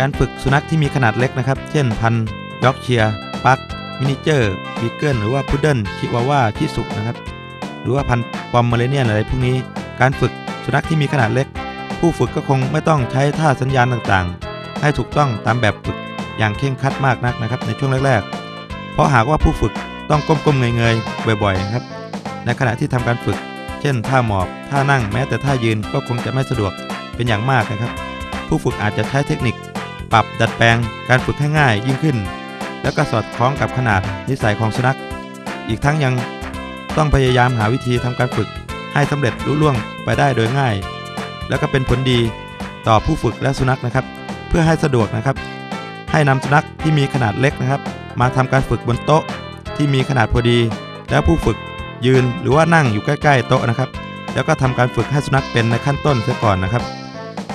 การฝึกสุนัขที่มีขนาดเล็กนะครับ เช่นพันยอร์กเชียร์ปักมินิเจอร์บีเกิลหรือว่าพุดเดิ้ลชิวาว่าชิสุนะครับ หรือว่าพันปอมเมเรเนียนอะไรพวกนี้ การฝึกสุนัขที่มีขนาดเล็ก ผู้ฝึกก็คงไม่ต้องใช้ท่าสัญญาณต่างๆ ให้ถูกต้องตามแบบฝึกอย่างเคร่งครัดมากนักนะครับในช่วงแรกๆ เพราะหากว่าผู้ฝึกต้องก้มๆเงยๆบ่อยๆนะครับ ในขณะที่ทำการฝึก เช่น ท่าหมอบ ท่านั่งแม้แต่ท่ายืนก็คงจะไม่สะดวกเป็นอย่างมากนะครับ ผู้ฝึกอาจจะใช้เทคนิค ปรับดัดแปลงการฝึกให้ง่ายยิ่งขึ้น แล้วก็สอดคล้องกับขนาดนิสัยของสุนัข อีกทั้งยังต้องพยายามหาวิธีทำการฝึกให้สำเร็จลุล่วงไปได้โดยง่าย แล้วก็เป็นผลดีต่อผู้ฝึกและสุนัขนะครับ เพื่อให้สะดวกนะครับ ให้นำสุนัขที่มีขนาดเล็กนะครับ มาทำการฝึกบนโต๊ะที่มีขนาดพอดี แล้วผู้ฝึกยืนหรือว่านั่งอยู่ใกล้ ๆ โต๊ะนะครับ แล้วก็ทำการฝึกให้สุนัขเป็นในขั้นต้นเสียก่อนนะครับ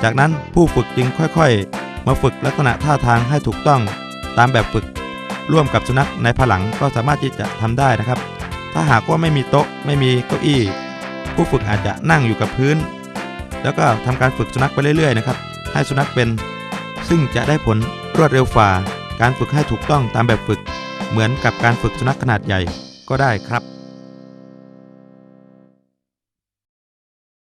จากนั้นผู้ฝึกจึงค่อยๆ มาฝึกลักษณะท่าทางให้ถูกต้องตามแบบฝึก ร่วมกับสุนัขในภายหลังก็สามารถที่จะทำได้นะครับ ถ้าหากว่าไม่มีโต๊ะไม่มีเก้าอี้ ผู้ฝึกอาจจะนั่งอยู่กับพื้น แล้วก็ทำการฝึกสุนัขไปเรื่อยๆนะครับให้สุนัขเป็น ซึ่งจะได้ผลรวดเร็วฝ่า การฝึกให้ถูกต้องตามแบบฝึก เหมือนกับการฝึกสุนัขขนาดใหญ่ก็ได้ครับ